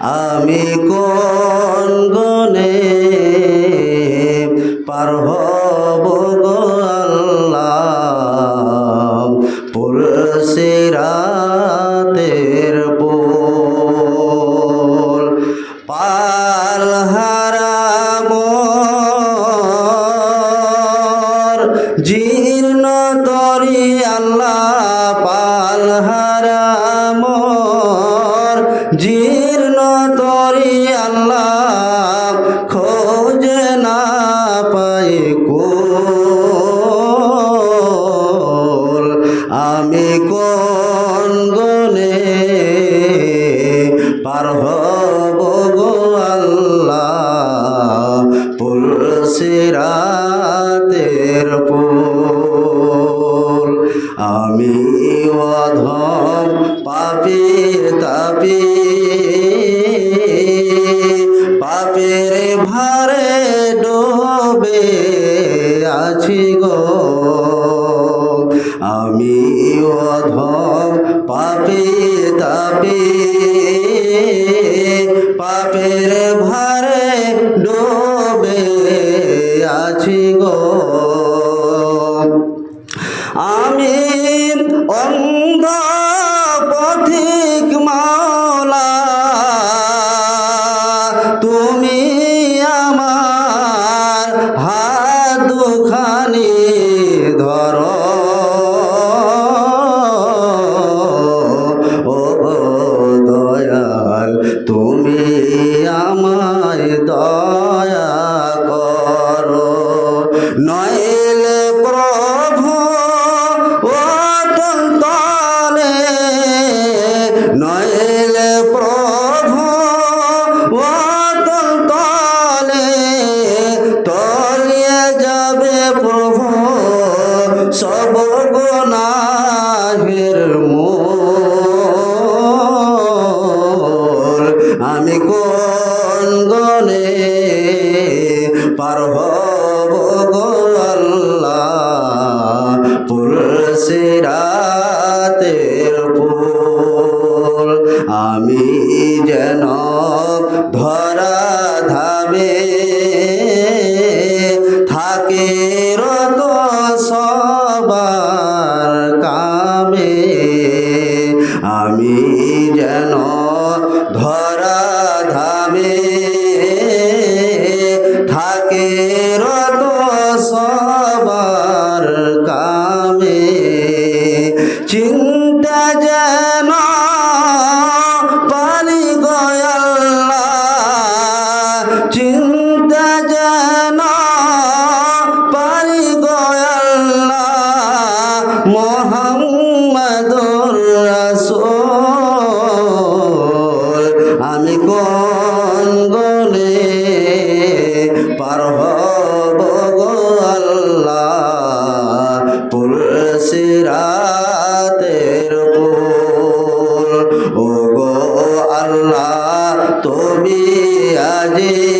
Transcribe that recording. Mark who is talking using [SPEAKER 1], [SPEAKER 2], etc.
[SPEAKER 1] আমি কোন গনে পার হব গো আল্লাহ? পুলসি রাতের পোল পাল হারাম জীর্ণ তরি আল্লাহ। গনে পার হব গো আল্লাহ। পুল আমি অধম পাপি পাপের ভারে ডোবে আছি গো। আমি অন্ধ পথিক মাওলা তুমি আমার হাত দুখানি ধর। আমায় পার হব গো আল্লাহ। পুলসি রাতের আমি যেন ধরা ধাবে থাকে রত সবার কামে। আমি যেন ধরা ধামে কোন গনে পার হব আল্লাহ। ও গো আল্লাহ তুমি আজি